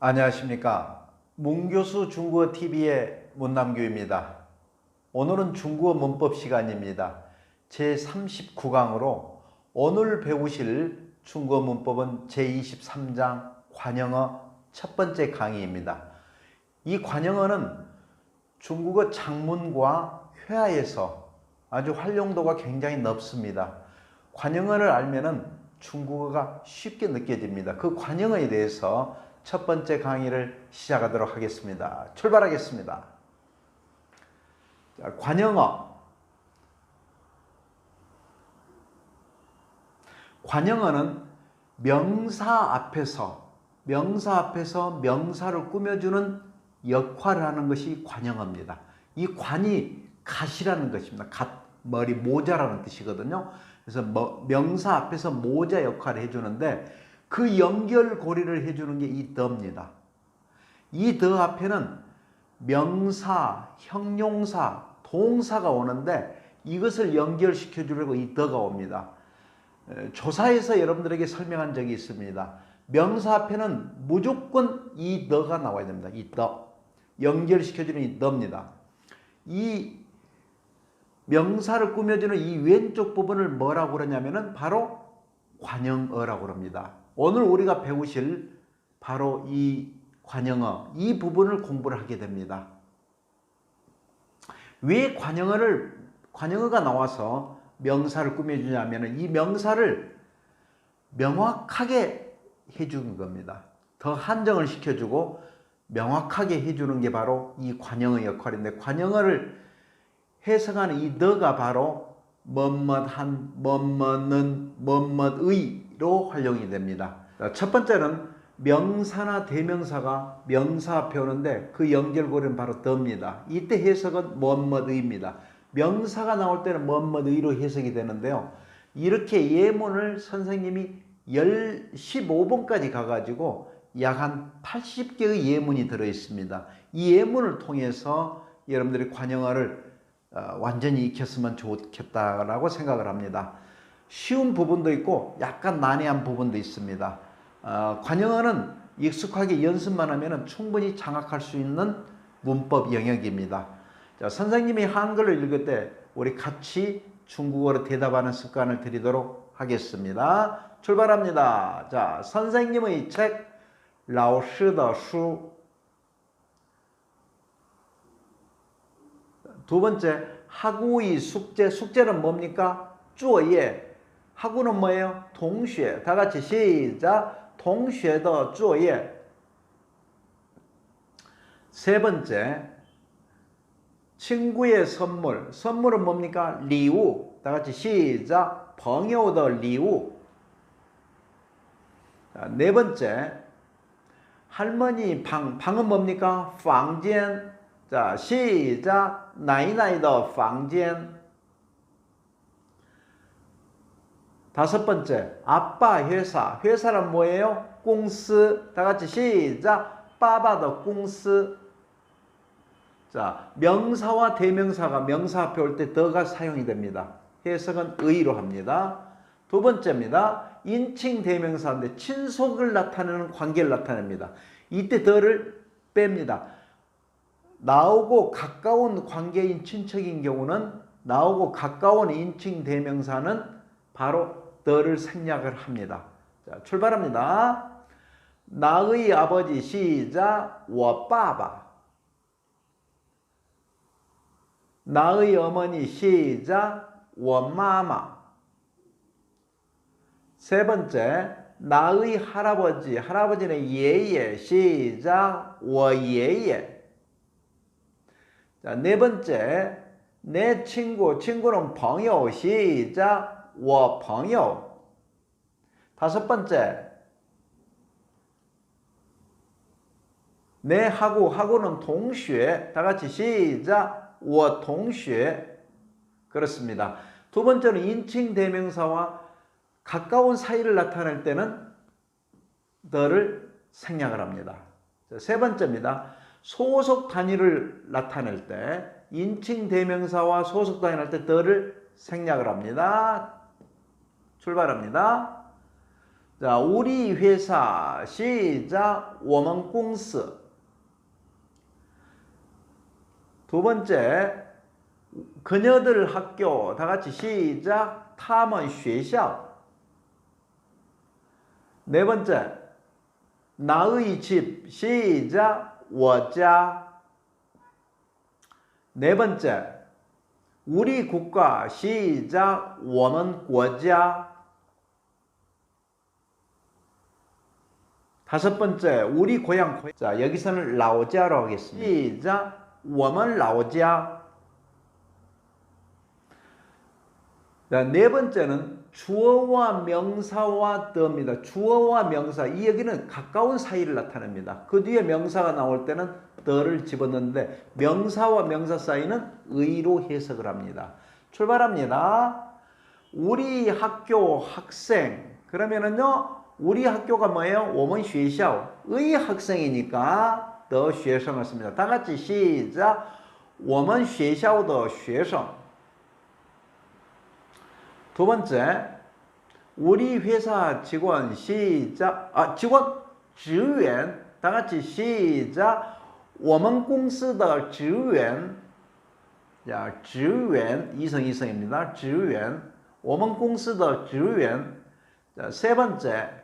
안녕하십니까. 문교수 중국어 TV의 문남규입니다. 오늘은 중국어 문법 시간입니다. 제 39강으로 오늘 배우실 중국어 문법은 제 23장 관영어 첫 번째 강의입니다. 이 관영어는 중국어 장문과 회화에서 아주 활용도가 굉장히 높습니다. 관영어를 알면은 중국어가 쉽게 느껴집니다. 그 관영어에 대해서 첫 번째 강의를 시작하도록 하겠습니다. 출발하겠습니다. 자, 관영어. 관영어는 명사 앞에서 명사 앞에서 명사를 꾸며주는 역할을 하는 것이 관영어입니다. 이 관이 갓이라는 것입니다. 갓 머리 모자라는 뜻이거든요. 그래서 뭐, 명사 앞에서 모자 역할을 해주는데 그 연결고리를 해주는 게 이 더입니다. 이 더 앞에는 명사, 형용사, 동사가 오는데 이것을 연결시켜 주려고 이 더가 옵니다. 조사에서 여러분들에게 설명한 적이 있습니다. 명사 앞에는 무조건 이 더가 나와야 됩니다. 이 더. 연결시켜주는 이 더입니다. 이 명사를 꾸며주는 이 왼쪽 부분을 뭐라고 그러냐면은 바로 관영어라고 합니다. 오늘 우리가 배우실 바로 이 관영어, 이 부분을 공부를 하게 됩니다. 왜 관영어를, 관영어가 나와서 명사를 꾸며주냐면은 이 명사를 명확하게 해주는 겁니다. 더 한정을 시켜주고 명확하게 해주는 게 바로 이 관영어 역할인데 관영어를 해석하는 이 너가 바로 뭐뭇한, 뭐뭇는, 뭐뭇의 로 활용이 됩니다. 첫 번째는 명사나 대명사가 명사 앞에 오는데 그 연결고리는 바로 더입니다. 이때 해석은 뭐뭇의입니다. 명사가 나올 때는 뭐뭇의로 해석이 되는데요. 이렇게 예문을 선생님이 10, 15번까지 가가지고 약 한 80개의 예문이 들어 있습니다. 이 예문을 통해서 여러분들이 관영어를 어, 완전히 익혔으면 좋겠다라고 생각을 합니다. 쉬운 부분도 있고 약간 난해한 부분도 있습니다. 어, 관용어는 익숙하게 연습만 하면 충분히 장악할 수 있는 문법 영역입니다. 자, 선생님이 한글을 읽을 때 우리 같이 중국어로 대답하는 습관을 들이도록 하겠습니다. 출발합니다. 자, 선생님의 책 라오스더수 두 번째 하구의 숙제 숙제는 뭡니까? 쪼예 학우는 뭐예요? 동시에 다 같이 시작 同学的作业세 번째 친구의 선물 선물은 뭡니까? 礼物 다 같이 시작 朋友的礼物 네 번째 할머니 방 방은 뭡니까? 房间 자, 시작. 나이나이더 방젠. 다섯 번째, 아빠 회사. 회사란 뭐예요? 공스. 다 같이 시작. 빠바더 공스. 자, 명사와 대명사가 명사 앞에 올 때 더가 사용이 됩니다. 해석은 의로 합니다. 두 번째입니다. 인칭 대명사인데 친속을 나타내는 관계를 나타냅니다. 이때 더를 뺍니다. 나오고 가까운 관계인 친척인 경우는 나오고 가까운 인칭 대명사는 바로 더를 생략을 합니다. 자, 출발합니다. 나의 아버지 시작 我爸爸 나의 어머니 시작 我妈妈세 번째 나의 할아버지 할아버지는 예예 시작 我爷爷 자, 네 번째, 내 친구, 친구는 朋友, 시작, 我朋友. 다섯 번째, 내 하고, 하고는 동시에, 다 같이 시작, 我同学. 그렇습니다. 두 번째는 인칭 대명사와 가까운 사이를 나타낼 때는 더를 생략을 합니다. 세 번째입니다. 소속 단위를 나타낼 때 인칭 대명사와 소속 단위 할 때 더를 생략을 합니다. 출발합니다. 자, 우리 회사 시작 我们公司 두 번째 그녀들 학교 다 같이 시작 他们学校 네 번째 나의 집 시작 我家 네 번째 우리 국가 시작 我们国家 다섯 번째, 우리 고향 고향. 자, 여기서는 라오지아로 하겠습니다. 시작. 我们 라오지아. 자, 네 번째는 주어와 명사와 더입니다. 주어와 명사 이 얘기는 가까운 사이를 나타냅니다. 그 뒤에 명사가 나올 때는 더를 집었는데 명사와 명사 사이는 의로 해석을 합니다. 출발합니다. 우리 학교 학생 그러면은요 우리 학교가 뭐예요? 我们学校의 학생이니까 더 学生을 씁니다. 다 같이 시작. 我们学校的学生. 두 번째, 우리 회사 직원 시작. 아, 직원 职员. 다 같이 시작. 我们公司的职员. 자, 职员 이성 이성입니다. 职员.我们公司的职员. 자, 세 번째.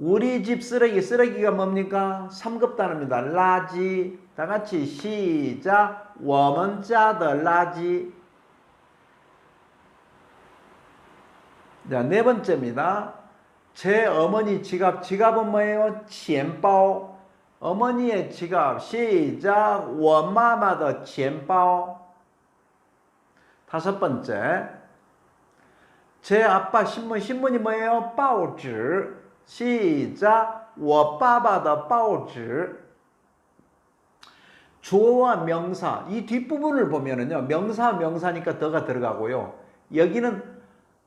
우리 집 쓰레기 쓰레기가 뭡니까? 3급 단어입니다. 라지. 다 같이 시작. 我们家的垃圾. 자, 네 번째입니다. 제 어머니 지갑, 지갑은 뭐예요? 钱包. 어머니의 지갑, 시작. 我妈妈的钱包. 다섯 번째. 제 아빠 신문, 신문이 뭐예요? 报纸. 시작. 我爸爸的报纸. 주어와 명사 이 뒷부분을 보면은요 명사 명사니까 더가 들어가고요 여기는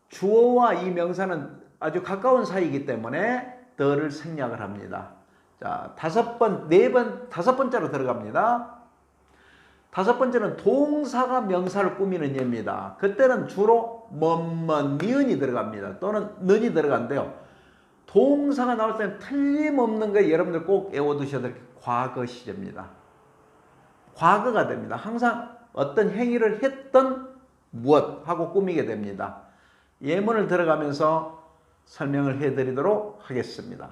주어와 이 명사는 아주 가까운 사이이기 때문에 더를 생략을 합니다. 자, 다섯 번, 네 번, 다섯 번째로 들어갑니다. 다섯 번째는 동사가 명사를 꾸미는 예입니다. 그때는 주로 뭐뭐 니은이 들어갑니다. 또는 는이 들어간대요. 동사가 나올 때는 틀림없는 거 여러분들 꼭 외워두셔야 될 과거 시제입니다. 과거가 됩니다. 항상 어떤 행위를 했던 무엇하고 꾸미게 됩니다. 예문을 들어가면서 설명을 해드리도록 하겠습니다.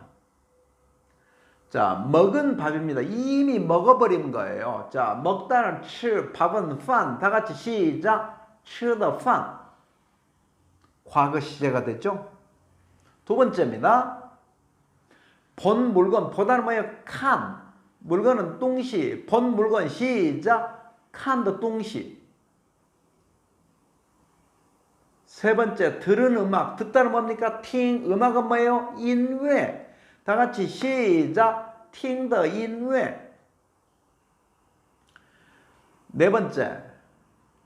자, 먹은 밥입니다. 이미 먹어버린 거예요. 자, 먹다는 치, 밥은 판. 다 같이 시작. 치더 판. 과거 시제가 됐죠? 두 번째입니다. 본 물건, 보다는 뭐예요? 칸. 물건은 똥시. 본 물건 시작. 칸의 똥시. 세 번째, 들은 음악. 듣다는 뭡니까? 팅. 음악은 뭐예요? 인외. 다 같이 시작. 팅더 인외. 네 번째,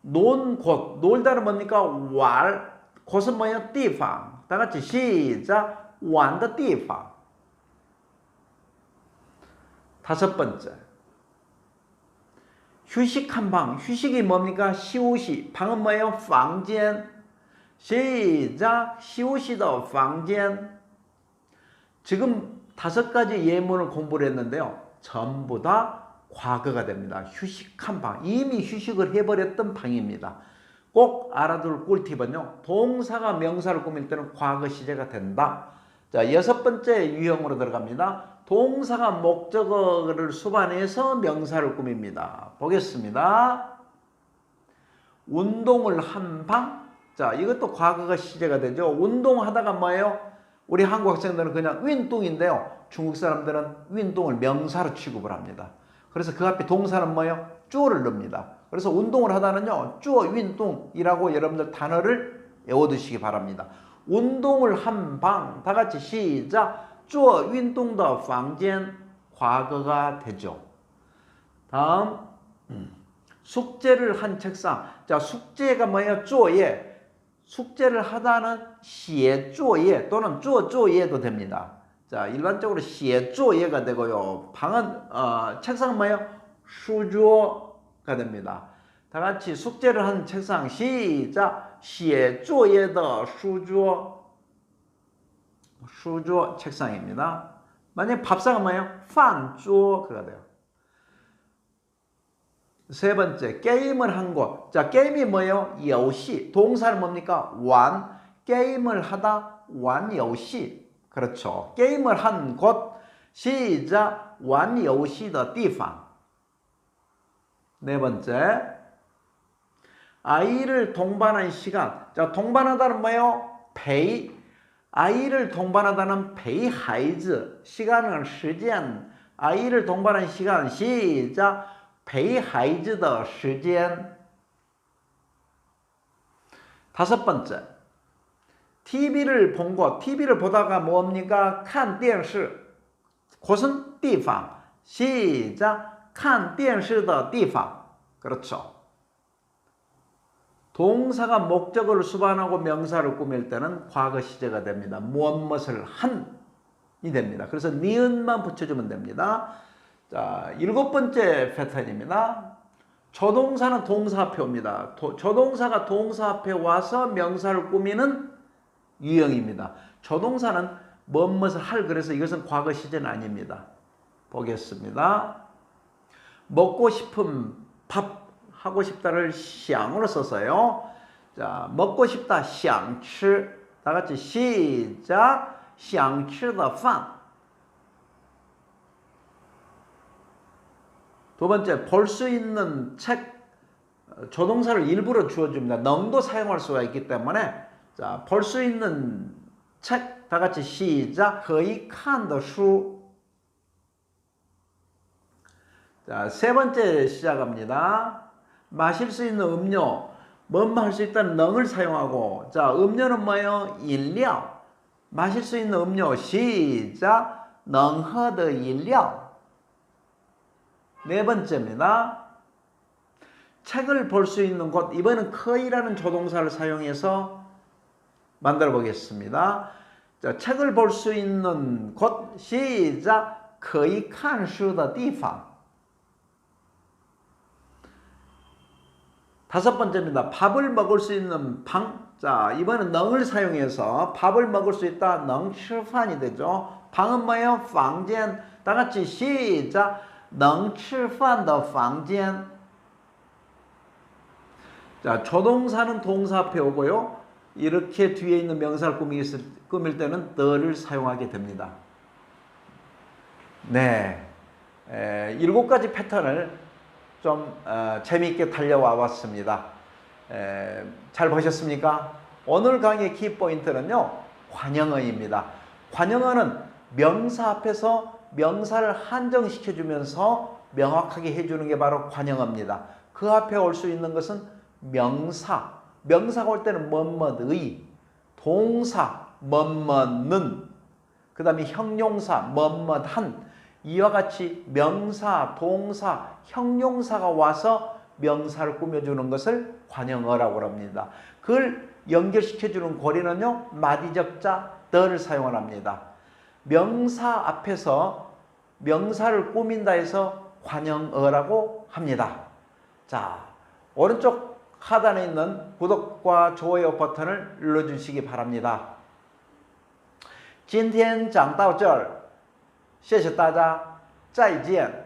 논 곳. 놀다는 뭡니까? 왈. 곳은 뭐예요? 地方. 다 같이 시작. 玩的地方. 다섯 번째. 휴식한 방. 휴식이 뭡니까? 休息. 방은 뭐예요? 房间. 시작. 休息的房间. 지금 다섯 가지 예문을 공부를 했는데요. 전부 다 과거가 됩니다. 휴식한 방. 이미 휴식을 해버렸던 방입니다. 꼭 알아둘 꿀팁은요. 동사가 명사를 꾸밀 때는 과거 시제가 된다. 자, 여섯 번째 유형으로 들어갑니다. 동사가 목적어를 수반해서 명사를 꾸밉니다. 보겠습니다. 운동을 한 방. 자, 이것도 과거가 시제가 되죠. 운동하다가 뭐예요? 우리 한국 학생들은 그냥 운동인데요. 중국 사람들은 운동을 명사로 취급을 합니다. 그래서 그 앞에 동사는 뭐예요? 쭈어를 넣습니다. 그래서 운동을 하다는요. 쭈어 윈동이라고 여러분들 단어를 외워두시기 바랍니다. 운동을 한 방 다같이 시작 쭈어 윈동더 방젠 과거가 되죠. 다음 음, 숙제를 한 책상 자 숙제가 뭐예요? 쪼예 숙제를 하다는 시에 쪼예 또는 쪼 쪼예도 됩니다. 자 일반적으로 시에 쪼예가 되고요. 방은 어, 책상 뭐예요? 수조 가 됩니다. 다 같이 숙제를 한 책상 시작. 写作业的书桌 수조 책상입니다. 만약 밥상은 뭐예요? 饭桌가 돼요. 세 번째 게임을 한 곳. 자 게임이 뭐예요? 游戏 동사는 뭡니까? 玩 게임을 하다 玩游戏 그렇죠. 게임을 한 곳. 시작 玩游戏的地方. 네 번째 아이를 동반한 시간. 자 동반하다는 뭐예요? 베이 아이를 동반하다는 베이 하이즈 시간은 시간 아이를 동반한 시간 시작 陪孩子的时间 다섯 번째 TV를 본 곳, TV를 보다가 뭡니까? 看电视 곳은 地方 시작 看电视的地方 그렇죠. 동사가 목적어를 수반하고 명사를 꾸밀 때는 과거 시제가 됩니다. 무엇 무엇을 한이 됩니다. 그래서 니은만 붙여주면 됩니다. 자, 일곱 번째 패턴입니다. 조동사는 동사 앞에 옵니다. 도, 조동사가 동사 앞에 와서 명사를 꾸미는 유형입니다. 조동사는 무엇을 할 그래서 이것은 과거 시제는 아닙니다. 보겠습니다. 먹고 싶은 밥 하고 싶다를 想으로 써서요. 자, 먹고 싶다 想吃다 같이 시작 想吃的饭 두 번째, 볼 수 있는 책, 어, 조동사를 일부러 주어줍니다. 능도 사용할 수가 있기 때문에, 자, 볼 수 있는 책, 다 같이 시작, 可以看的书. 자, 세 번째 시작합니다. 마실 수 있는 음료. 뭐뭐 할 수 있다는 능을 사용하고 자 음료는 뭐예요? 인력 마실 수 있는 음료 시작 능허드 인력 네 번째입니다. 책을 볼 수 있는 곳 이번에는 커이라는 조동사를 사용해서 만들어 보겠습니다. 자 책을 볼 수 있는 곳 시작 커이 칸슈의 地方 다섯 번째입니다. 밥을 먹을 수 있는 방. 자, 이번엔 능을 사용해서 밥을 먹을 수 있다. 能吃饭이 되죠. 방은 뭐예요? 房间. 다 같이 시작. 能吃饭的房间. 자, 조동사는 동사 앞에 오고요. 이렇게 뒤에 있는 명사를 꾸밀, 꾸밀 때는 the를 사용하게 됩니다. 네. 에, 일곱 가지 패턴을 좀 어, 재미있게 달려와 왔습니다. 에, 잘 보셨습니까? 오늘 강의 키포인트는요. 관형어입니다. 관형어는 명사 앞에서 명사를 한정시켜 주면서 명확하게 해주는 게 바로 관형어입니다. 그 앞에 올 수 있는 것은 명사. 명사가 올 때는 뭐뭐의, 동사 뭐뭐는, 그 다음에 형용사 뭐뭐한 이와 같이 명사, 동사, 형용사가 와서 명사를 꾸며주는 것을 관형어라고 합니다. 그걸 연결시켜주는 고리는요, 마디적자 더를 사용을 합니다. 명사 앞에서 명사를 꾸민다 해서 관형어라고 합니다. 자, 오른쪽 하단에 있는 구독과 좋아요 버튼을 눌러주시기 바랍니다. 今天讲到这儿， 谢谢大家，再见。